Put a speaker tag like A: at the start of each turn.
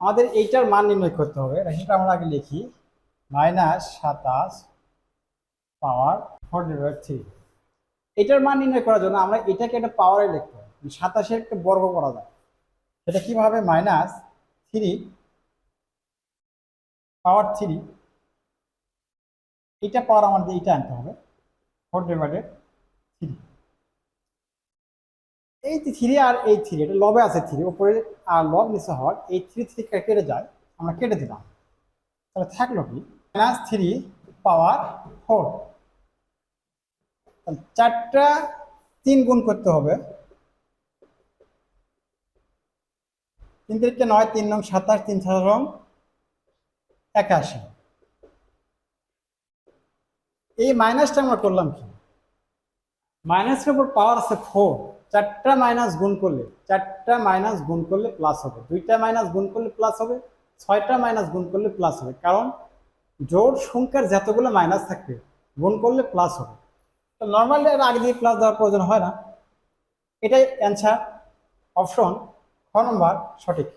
A: আমাদের এইটার মান নির্ণয় করতে হবে। সেটা আমরা আগে লিখি। মাইনাস সাতাশ পাওয়ার ফোর ডিভাইড থ্রি। এটার মান নির্ণয় করার জন্য আমরা এটাকে একটা পাওয়ারে লিখতে হবে। সাতাশের একটা বর্গ করা যায়। সেটা কীভাবে? Minus three power three. এটা পাওয়ার আমাদের এইটা আনতে হবে। Four divided three. এই থ্রি আর এই থ্রি এটা লবে আছে থ্রি উপরে আর লব নিচে হওয়ার এই থ্রি থ্রি কেটে যায়, আমরা কেটে দিলাম। তাহলে থাকল কি? মাইনাস থ্রি পাওয়ার ফোর চারটা তিন গুণ করতে হবে। তিন তিরিকে নয়, তিন নং সাতাশ, তিন সাত রং একাশি। এই মাইনাসটা আমরা করলাম কি? মাইনাসের উপর পাওয়ার আছে ফোর চারটা মাইনাস গুণ করলে, চারটা মাইনাস গুণ করলে প্লাস হবে। দুইটা মাইনাস গুণ করলে প্লাস হবে, ছয়টা মাইনাস গুণ করলে প্লাস হবে। কারণ জোর সংখ্যার যতগুলো মাইনাস থাকবে, গুণ করলে প্লাস হবে। তো নর্মালি এর আগে দিয়ে প্লাস দেওয়ার প্রয়োজন হয় না। এটাই অ্যান্সার অপশন খ নম্বর সঠিক।